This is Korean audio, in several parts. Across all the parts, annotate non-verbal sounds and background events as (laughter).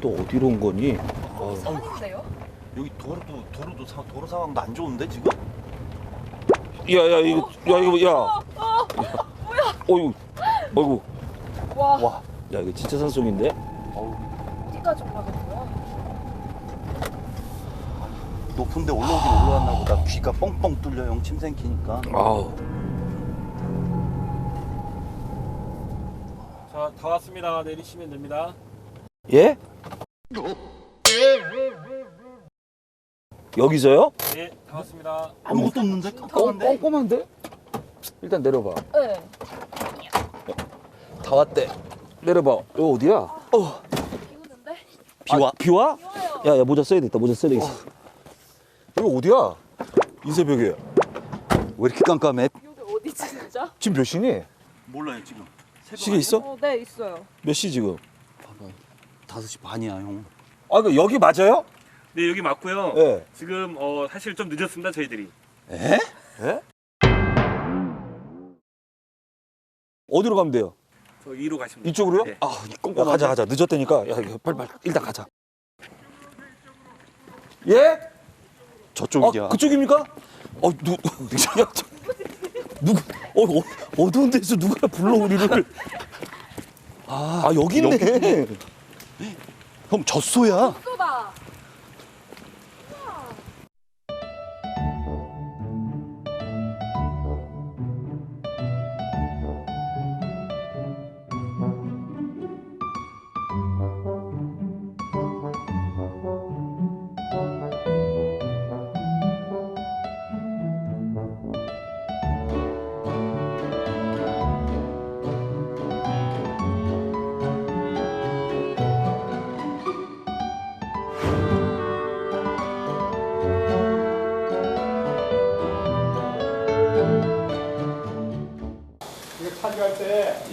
또 어디로 온 거니? 산인데요? 여기 도로도 도로도 사, 도로 상황도 안 좋은데 지금? 야야 이거 야 이거 야. 어, 뭐야? 어이구 어이구. 와, 와. 야 이거 진짜 산속인데? 어디까지 올라갔어요? 높은데 올라오긴 올라왔나 보다. 귀가 뻥뻥 뚫려 형 침 생기니까. 아우. 자, 다 왔습니다. 내리시면 됩니다. 예? 여기서요? 네, 다 왔습니다. 아무것도 없는데 어, 깜깜한데? 꼼꼼한데? 일단 내려봐. 네. 다 왔대. 내려봐. 이거 어디야? 어. 비오는데? 비와? 비와? 비와요. 야, 야 모자 써야 되겠다. 모자 써야 되겠어. 여기 어디야? 이 새벽에. 왜 이렇게 깜깜해? 여기 어디지 진짜? 지금 몇 시니? 몰라요 지금. 시계? 있어? 어, 네 있어요. 몇 시 지금? 봐봐. 5시 반이야 형. 아, 그 여기 맞아요? 네, 여기 맞고요. 예. 지금 어, 사실 좀 늦었습니다, 저희들이. 에? 예? 어디로 가면 돼요? 저 위로 가시면 돼요. 이쪽으로요? 네. 아, 야, 가자, 가자. 늦었다니까. 야, 이거 빨리, 빨리. 일단 가자. 예? 저쪽이야. 아, 그쪽입니까? 어, 누, (laughs) 야, 저, 누구, 어, 어, 어두운 데서 누가 불러 우리를? 아, 여기 있네. 형 젖소야. 쏘다.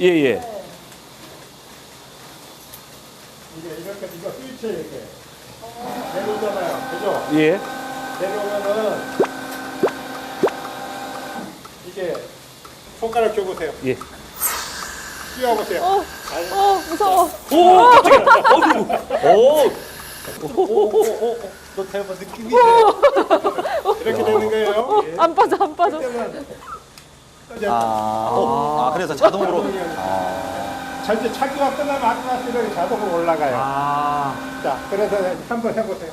예, 예. 이게 이렇게 이거 스위치 이렇게 내려오잖아요. 그죠? 예. 내려오면은 이게 손가락 줘보세요. 예. 뛰어보세요. 어, 어 무서워. 오, 깜짝이야. 어이구. 너 대박 느낌이 이렇게 되는 거예요. 안 빠져 안 빠져. 아, 어, 아 그래서 자동으로. 자 이제 차기가 끝나면 아트라스력이 자동으로 올라가요. 아. 자, 그래서 한번 해보세요.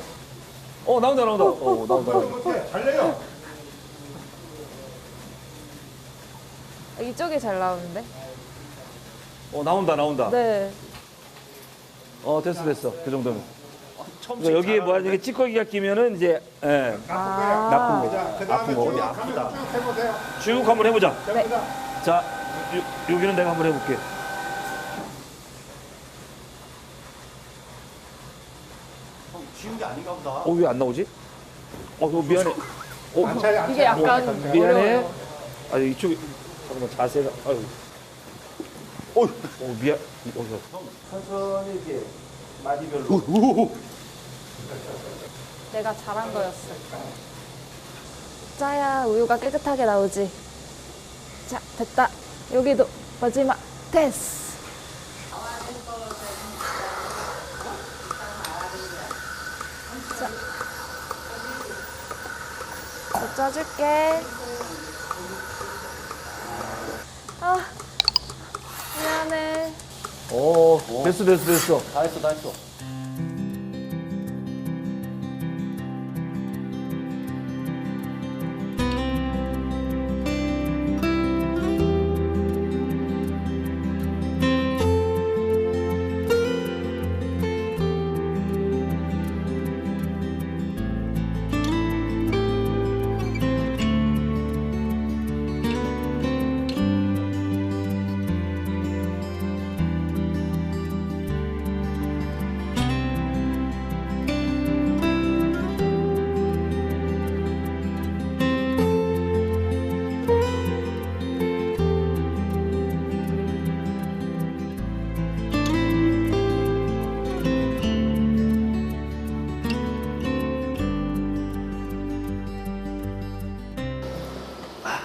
어, 나온다, 나온다. 어, 나온다. 나온다. 어때? 잘려요. 이쪽이 잘 나오는데? 어, 나온다, 나온다. 네. 어, 됐어, 됐어. 그 정도면. 그러니까 여기에 뭐 이게 찌꺼기가 끼면은 이제 예. 아. 나쁜 거. 자, 그 다음에 거, 쭉 아프다. 쭉 해보세요. 쭉 한번 해보자. 네. 자, 요, 여기는 내가 한번 해볼게. 형 쉬운 게 아닌가 보다. 어, 왜 안 나오지? 어, 어 미안해. (laughs) 어, 안 차요, 안 이게 차요. 약간 미안해. 어려워요. 아, 이쪽에 잠깐만 자세가. 아유. 어, 어 미안. 어, 형. 천천히 이렇게 마디별로. 내가 잘한 거였어. 짜야 우유가 깨끗하게 나오지. 자 됐다. 여기도 마지막 됐어. 자, 더 짜줄게. 아 미안해. 어, 됐어, 됐어, 됐어. 다 했어 다 했어.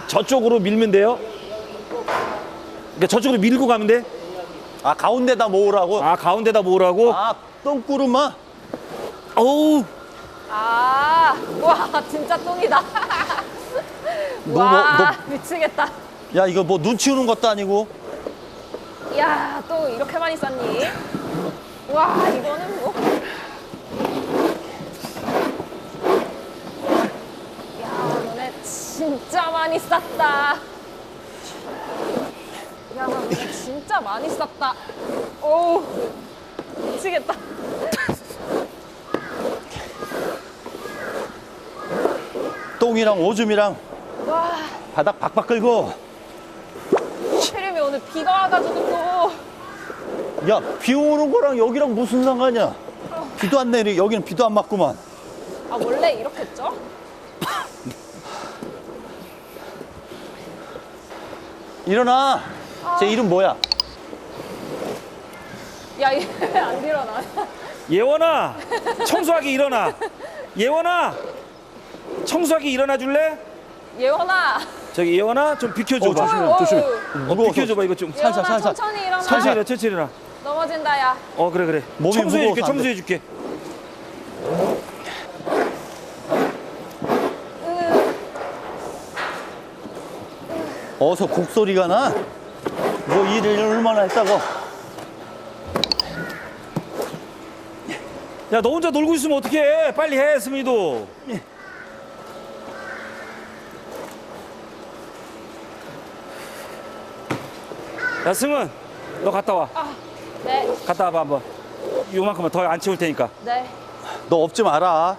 저쪽으로 밀면 돼요? 그러니까 저쪽으로 밀고 가면 돼? 아 가운데다 모으라고? 아 가운데다 모으라고? 아 똥구름아? 어우 아, 와, 진짜 똥이다. 너, 와, 미치겠다. 야 이거 뭐 눈 치우는 것도 아니고 야, 또 이렇게 많이 쌌니? 와, 이거는 뭐. 야, 너네 진짜 많이 쌌다. 야, 진짜 많이 쌌다. 어우, 미치겠다. 똥이랑 오줌이랑 와, 바닥 박박 끌고 하필이면 오늘 비가 와가지고 또. 야 비 오는 거랑 여기랑 무슨 상관이야 비도 안 내리 여기는 비도 안 맞구만 아, 원래 이렇게 했죠? 일어나 제 이름 뭐야 야, 얘 (laughs) 안 일어나. 예원아 청소하기 일어나 예원아 청소하기 일어나 줄래? 예원아. 저기 예원아 좀 비켜줘봐 어, 조심해, 어휴, 조심해. 어, 무거워서. 비켜줘봐 이거 좀 살살, 예원아, 살살. 천천히 일어나. 천천히 일어나 천천히 일어나 넘어진다, 야. 어 그래 그래 몸이 청소해줄게 무거워서 안 돼. 청소해줄게 어서 곡소리가 나? 뭐 일을 얼마나 했다고? 야 너 혼자 놀고 있으면 어떡해 빨리 해 승민이도 야 승은 너 갔다 와 네, 갔다 와봐 한번 요만큼만 더안 채울 테니까 네. 너 엎지 마라.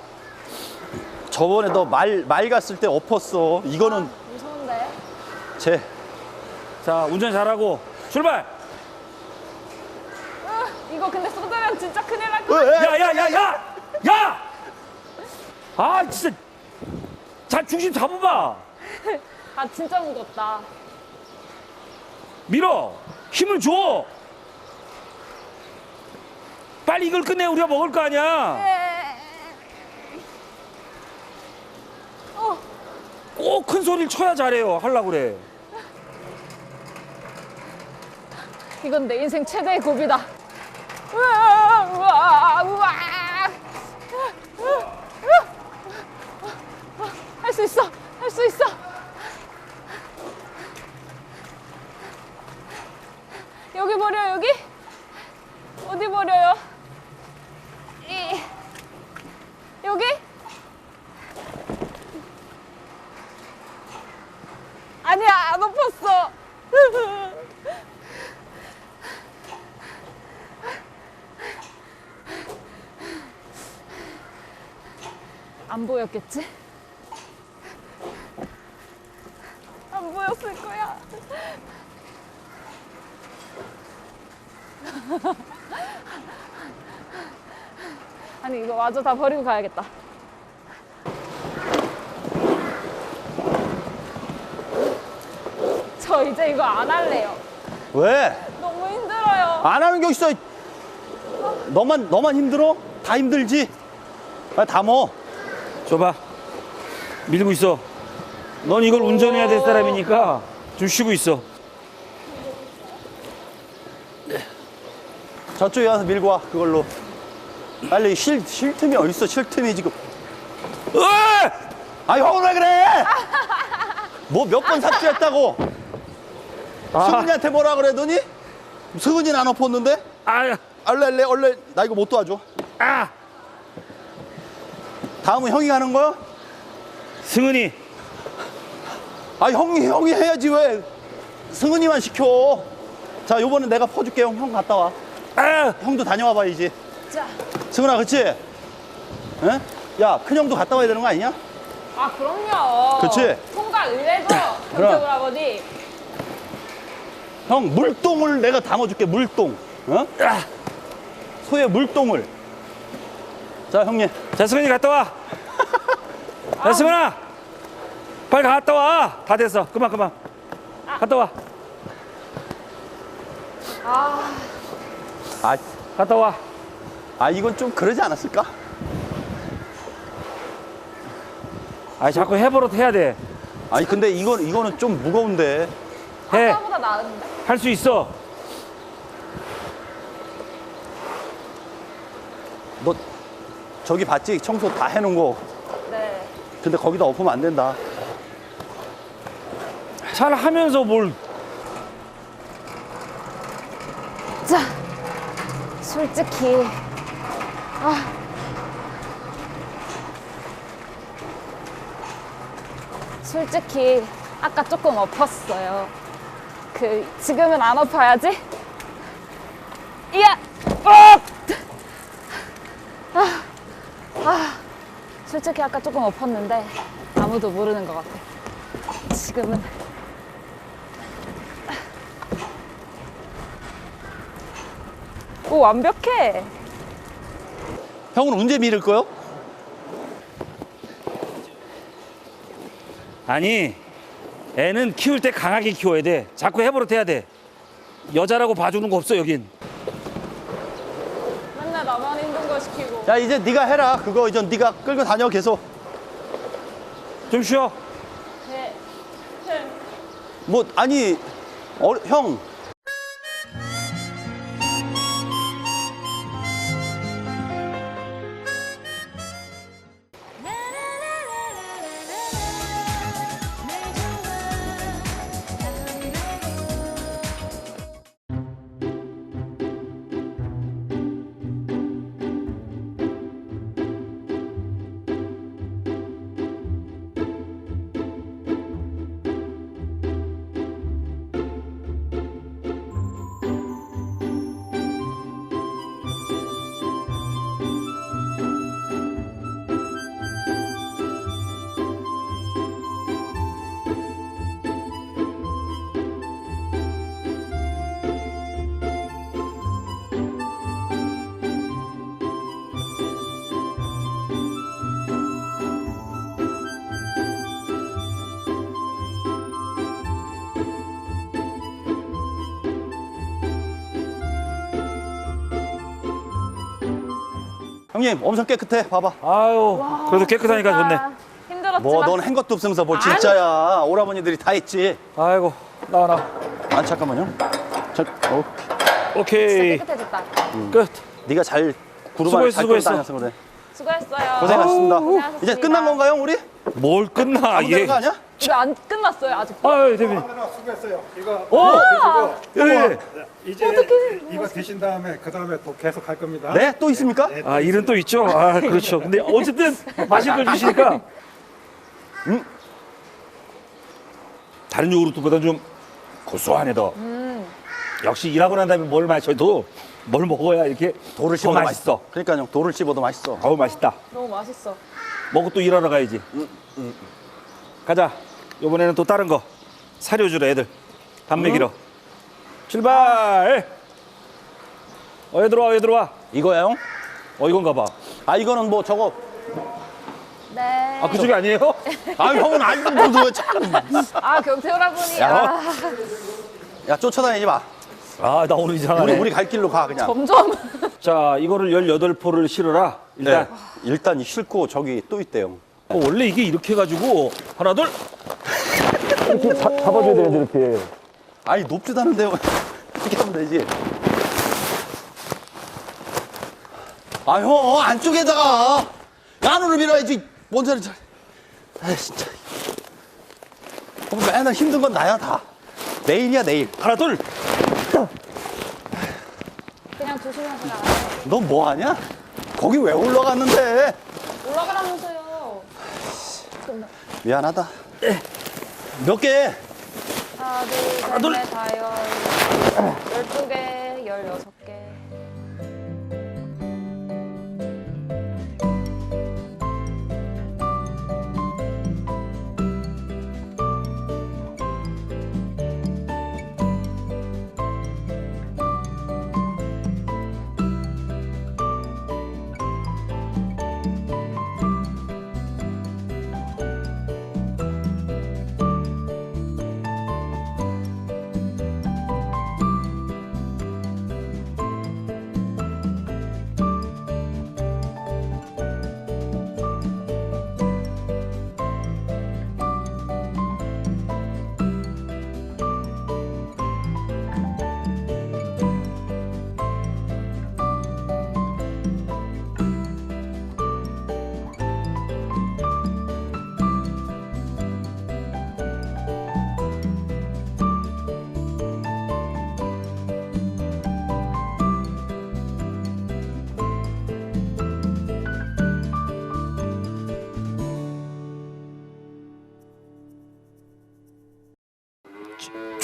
저번에 너 말 말 갔을 때 엎었어. 이거는. 제. 자 운전 잘하고 출발! 으, 이거 근데 쏟으면 진짜 큰일 날 거야. 야 야 야 야! 야! 아 진짜! 잘 중심 잡아봐! 아, 진짜 무겁다. 밀어! 힘을 줘! 빨리 이걸 끝내. 우리가 먹을 거 아니야. 어, 꼭큰 소리를 쳐야 잘해요. 하려고 그래 이건 내 인생 최대의 고비다. 우와, 우와, 우와. 할 수 있어, 할 수 있어. 여기 버려, 여기? 어디 버려요? 이, 여기? 아니야, 안 엎었어. 안 보였겠지? 안 보였을 거야. (laughs) 아니 이거 마저 다 버리고 가야겠다. 저 이제 이거 안 할래요. 왜? 너무 힘들어요. 안 하는 게 있어. 너만 너만 힘들어? 다 힘들지. 아, 담어. 줘봐 밀고 있어 넌 이걸 운전해야 될 사람이니까 좀 쉬고 있어 저쪽에 와서 밀고 와 그걸로. 빨리 쉴, 쉴 틈이 어딨어? 쉴 틈이 지금. 으아! 아 형은 왜 그래? 뭐 몇번 삭제했다고? 승은이한테 뭐라 그러더니 승은이는 안 엎었는데? 아, 얼레 얼레 나 이거 못 도와줘. 아! 다음은 형이 가는 거야? 승은이 아 형이 형이 해야지 왜 승은이만 시켜. 자 요번엔 내가 퍼줄게 형. 형 갔다 와. 아! 형도 다녀와 봐야지. 자, 승은아 그치? 에? 야 큰형도 갔다 와야 되는 거 아니냐? 아 그럼요. 그치? 통과. 그럼. 형태물 아버지. 형 물똥을 내가 담아줄게 물똥. 어? 소의 물똥을. 자 형님. 자, 승은이 갔다 와. (laughs) 자, 승은아. 빨리 갔다 와. 다 됐어. 그만, 그만. 갔다 와. 아, 아, 갔다 와. 아 이건 좀 그러지 않았을까? 아, 자꾸 해버릇 해야 돼. 아니 근데 이건 이거는 좀 무거운데. 해. 아까보다 나은데. 할 수 있어. 너 저기 봤지? 청소 다 해놓은 거. 네. 근데 거기다 엎으면 안 된다. 잘 하면서 뭘 자, 솔직히 아 솔직히 아까 조금 엎었어요. 그 지금은 안 엎어야지. 이야, 어! 아, 아, 솔직히 아까 조금 엎었는데 아무도 모르는 것 같아. 지금은 오 완벽해. 형은 언제 밀을 거요? 아니 애는 키울 때 강하게 키워야 돼 자꾸 해버릇 해야 돼 여자라고 봐주는 거 없어 여긴 나만 힘든 거 시키고. 야 이제 네가 해라. 그거 이제 네가 끌고 다녀 계속. 좀 쉬어 네. 뭐 아니 어, 형 형님 엄청 깨끗해. 봐봐. 아유 그래도 깨끗하니까 좋네 힘들었지만. 뭐 넌 한 것도 없으면서 뭘 진짜야. 오라버니들이 다 했지. 아이고 나와 나와 아 잠깐만요. 저, 어, 오케이 진짜 깨끗해졌다. 끝 네가 잘 구르마를 수고했어, 잘 끌고 수고했어. 다녀서 그래. 수고했어요. 고생하셨습니다. 고생하셨습니다. 이제 끝난 건가요, 우리? 뭘 끝나 아무 거 아니야? 이거 안 끝났어요 아직. 아유 대표님 하느라 수고했어요. 이거 오! 드시고 예. 이제 이거 드신 다음에 그 다음에 또 계속 할 겁니다. 네? 또 있습니까? 아 일은 또 있죠 아 그렇죠 근데 어쨌든 맛있는 걸 주시니까 음 다른 요구르트보다 좀 고소하네 더 역시 일하고 난 다음에 뭘 마셔도 뭘 먹어야 이렇게 돌을 더 씹어도 맛있어 맛있어. 그러니까 형 돌을 씹어도 맛있어. 아우 맛있다 너무 맛있어. 먹고 또 일하러 가야지 가자 이번에는 또 다른 거 사료 주러 애들 밥 먹이러 출발 어 얘들아 와 얘들아 와어 이거야 형? 이건가 봐아 이거는 뭐 저거. 네. 아, 그쪽이 아니에요? (laughs) 아 형은 알고 도 참. 아 경태오라분이 야. 아, 야 쫓아다니지 마. 아, 나 오늘 우리 이상하네. 우리 갈 길로 가 그냥. 점점 자, 이거를 18포를 실어라. 일단, 네. 일단 싣고 저기 또 있대요. 어, 원래 이게 이렇게 해가지고, 하나, 둘. 이렇게 자, 잡아줘야 되는데, 이렇게. 아니 높지도 않은데요. 이렇게 하면 되지. 아형 안쪽에다가 안으로 밀어야지. 뭔 소리 잘. 아 진짜. 어, 맨날 힘든 건 나야 다. 내일이야 내일. 하나, 둘. 그냥 조심해서 나가요. 너뭐 하냐? 거기 왜 올라갔는데? 올라가라면서요. 미안하다. 몇 개? 하나, 둘, 셋, 둘. 넷, 다섯, 열두 개, 열여섯 개.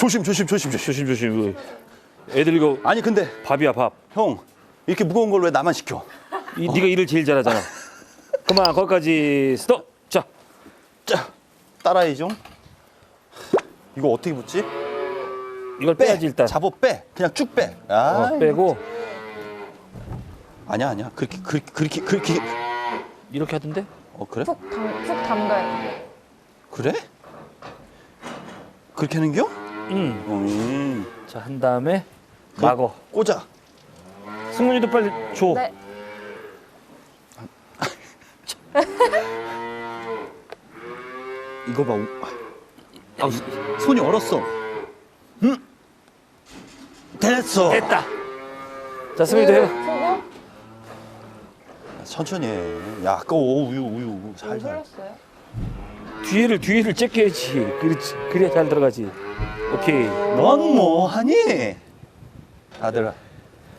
조심 조심 조심 조심. 조심 조심. 이거 애들 이거 아니 근데 밥이야 밥. 형 이렇게 무거운 걸 왜 나만 시켜? 이, 네가 일을 제일 잘하잖아. 그만 거기까지 스톱. 자, 자 따라해 좀. 이거 어떻게 붙지? 이걸 빼. 빼야지 일단. 잡어 빼. 그냥 쭉 빼. 아 어, 빼고 아니야 아니야 그렇게 그렇게 그렇게 그렇게 이렇게 하던데? 어 그래? 푹, 담, 푹 담가야 돼. 그래? 그렇게 하는겨? 응. 음. 자, 한 다음에 막어. 꽂아. 승훈이도 빨리 줘. 네. 이거 봐. 아, 손이 얼었어. 응? 됐어. 됐다. 자, 승훈이도 해. 천천히 해. 야, 아까 오, 우유, 우유, 살살. 뒤에를 뒤에를 째켜야지. 그렇지. 그래야 잘 들어가지. 오케이. 넌 뭐 하니? 다 들어.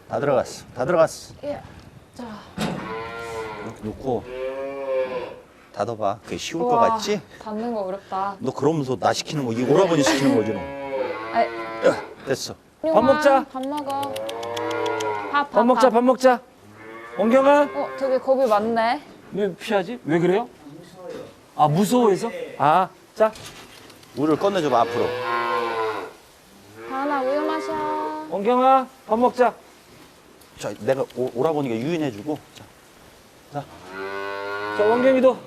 다 들어갔어. 다 들어갔어. 예. 자. 이렇게 놓고 닫아봐. 그게 쉬울 것 우와, 같지? 닫는 거 어렵다. 너 그러면서 나 시키는 거, 이 오라버니 시키는 거지 너. 아이, 야, 됐어. 밥 먹자. 밥 먹어. 밥, 밥, 밥 먹자. 밥 먹자. 원경아, 어, 되게 겁이 많네. 왜 피하지? 왜 그래요? 아, 무서워해서? 아, 자. 물을 꺼내줘봐 앞으로. 다은아, 우유 마셔. 원경아, 밥 먹자. 자, 내가 오, 오라버니가 유인해주고. 자, 자, 원경이도.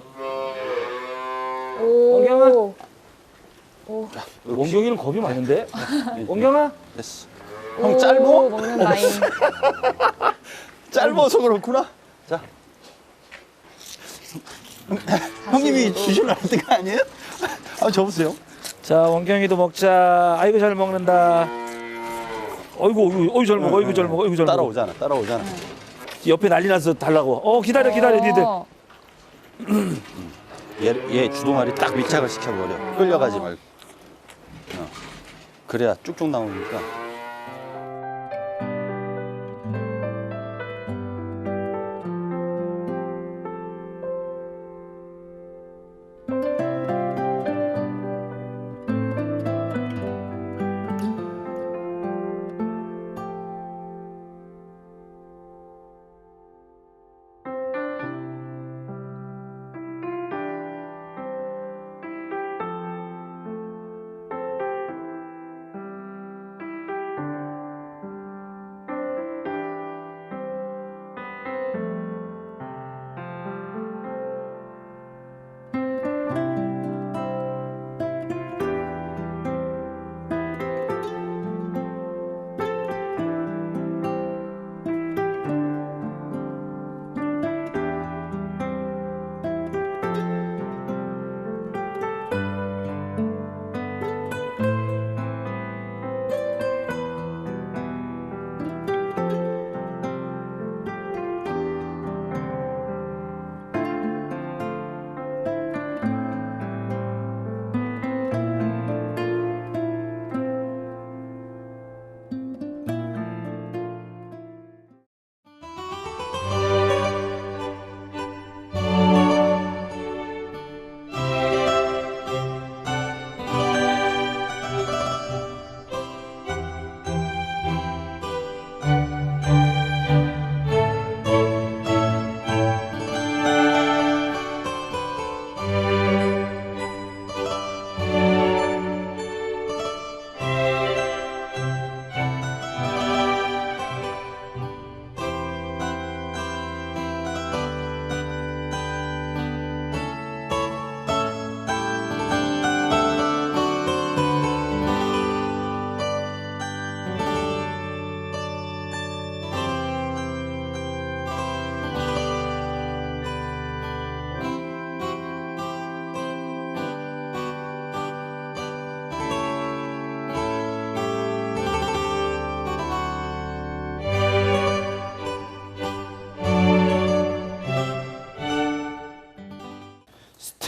오. 원경아. 원경이는 겁이 많은데? 원경아? 됐어. 오, 형 짧어? (laughs) 짧아서 그렇구나. 자. 형님이 주시려는 거 아니에요? 아, 접으세요. 자, 원경이도 먹자. 아이고, 잘 먹는다. 어이구, 어이구, 어이구, 잘 먹어, 어이구, 잘 먹어, 어이구, 잘 먹어. 따라오잖아, 따라오잖아. 옆에 난리 나서 달라고. 어, 기다려, 기다려, 니들. 어. (clears throat) 얘, 얘 주동아리 딱 밀착을 시켜버려. 끌려가지 말고. 어. 그래야 쭉쭉 나오니까.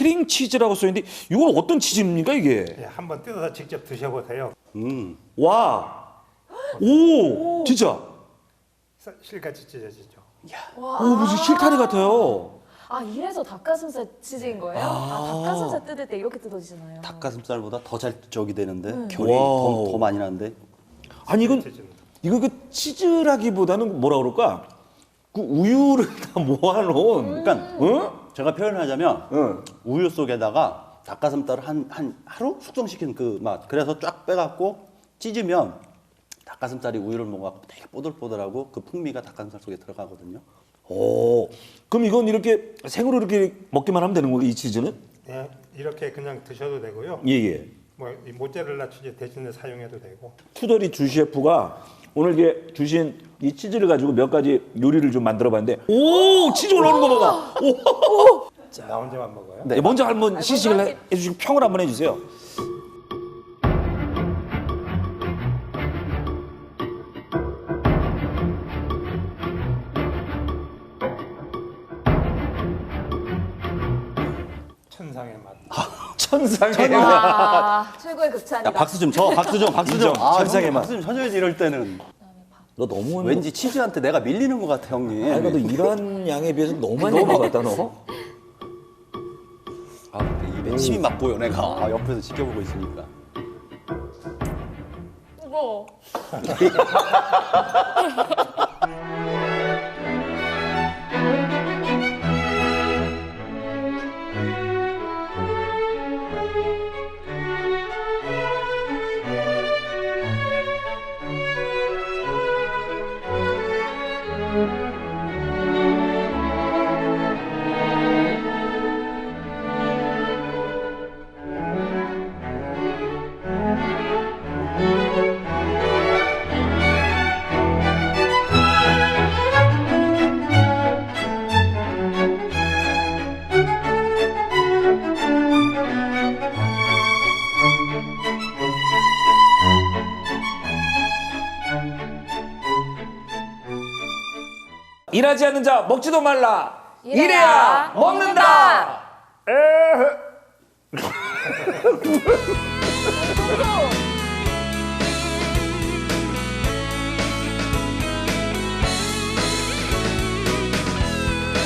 스트링 치즈라고 써있는데 이건 어떤 치즈입니까 이게? 예, 한번 뜯어서 직접 드셔보세요. 음. 와, 오, 진짜, 사- 실같이 찢어지죠. 오 무슨 실타래 같아요. 아 이래서 닭가슴살 치즈인 거예요? 아, 닭가슴살 뜯을 때 이렇게 뜯어지잖아요. 닭가슴살보다 더 잘 저기 되는데 결이 더, 와우. 더 많이 나는데 아니 이건 이거 그 치즈라기보다는 뭐라 그럴까? 그 우유를 (laughs) 다 모아놓은. 그러니까 응? 제가 표현하자면 응. 우유 속에다가 닭가슴살을 한, 한 하루 숙성시킨 그 맛 그래서 쫙 빼갖고 찢으면 닭가슴살이 우유를 먹어갖고 되게 뽀들뽀들하고 그 풍미가 닭가슴살 속에 들어가거든요 오. 그럼 이건 이렇게 생으로 이렇게 먹기만 하면 되는 거예요? 이 치즈는? 예, 이렇게 그냥 드셔도 되고요. 예 예. 뭐 이 모짜렐라 치즈 대신에 사용해도 되고. 투덜이 주 셰프가 오늘 이게 주신 이 치즈를 가지고 몇 가지 요리를 좀 만들어 봤는데 오 치즈 올라오는 거 봐봐. 오. 나 혼자만 먹어요. 네, 먼저 한번 시식을 해- 해주시고 평을 한번 해주세요. 천상의 맛. 천상의 와 최고의 극찬이다. 야 박수 좀 쳐 박수 좀 박수 좀 인정. 아, 천상의 맛. 박수 좀 쳐줘야지 이럴 때는 너 너무 왠지 치즈한테 내가 밀리는 것 같아 형님. 아니 너 일한 (laughs) 양에 비해서 너무 많이 먹은 것 같다 너. 아 근데 입에 침이 막 보여 내가. 아, 옆에서 지켜보고 있으니까. 이거 (laughs) (laughs) 일하지 않는 자 먹지도 말라. 이래야 이래야 먹는다.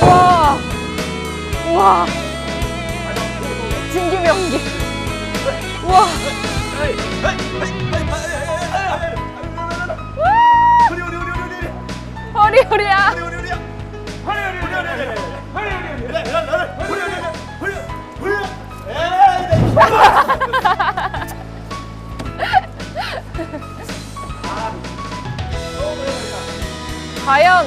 와, 와, 진기 명기. 와, 허리허리야. 허리허리야. 허리허리야. 허리허리야. 나를 허리허리야. 허리허리야. 과연